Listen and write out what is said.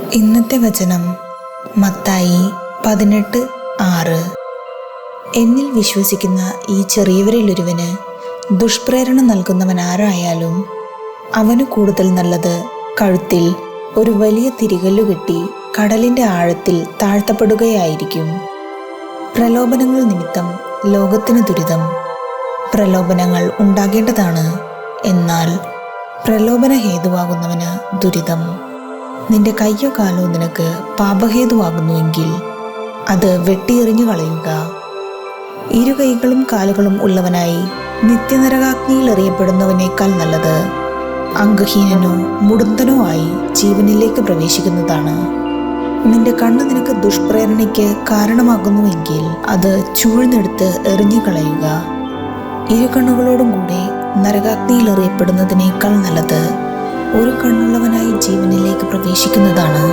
ഇന്നത്തെ വചനം മത്തായി പതിനെട്ട് ആറ്. എന്നിൽ വിശ്വസിക്കുന്ന ഈ ചെറിയവരിൽ ഒരുവന് ദുഷ്പ്രേരണ നൽകുന്നവൻ ആരായാലും അവന് കൂടുതൽ നല്ലത് കഴുത്തിൽ ഒരു വലിയ തിരികല്ലു കെട്ടി കടലിന്റെ ആഴത്തിൽ താഴ്ത്തപ്പെടുകയായിരിക്കും. പ്രലോഭനങ്ങൾ നിമിത്തം ലോകത്തിന് ദുരിതം. പ്രലോഭനങ്ങൾ ഉണ്ടാകേണ്ടതാണ് എന്നാൽ പ്രലോഭന ഹേതുവാകുന്നവന് ദുരിതം. നിന്റെ കയ്യോ കാലോ നിനക്ക് പാപഹേതുവാകുന്നുവെങ്കിൽ അത് വെട്ടിയെറിഞ്ഞു കളയുക. ഇരു കൈകളും കാലുകളും ഉള്ളവനായി നിത്യനരകാഗ്നിയിൽ എറിയപ്പെടുന്നവനേക്കാൾ നല്ലത് അംഗഹീനനോ മുടുന്തനോ ആയി ജീവനിലേക്ക് പ്രവേശിക്കുന്നതാണ്. നിന്റെ കണ്ണ് നിനക്ക് ദുഷ്പ്രേരണയ്ക്ക് കാരണമാകുന്നുവെങ്കിൽ അത് ചൂഴ്ന്നെടുത്ത് എറിഞ്ഞു കളയുക. ഇരു കണ്ണുകളോടും കൂടെ നരകാഗ്നിയിൽ എറിയപ്പെടുന്നതിനേക്കാൾ നല്ലത് ഒരു കണ്ണുള്ളവനായി ജീവനിലേക്ക് പ്രവേശിക്കുന്നതാണ്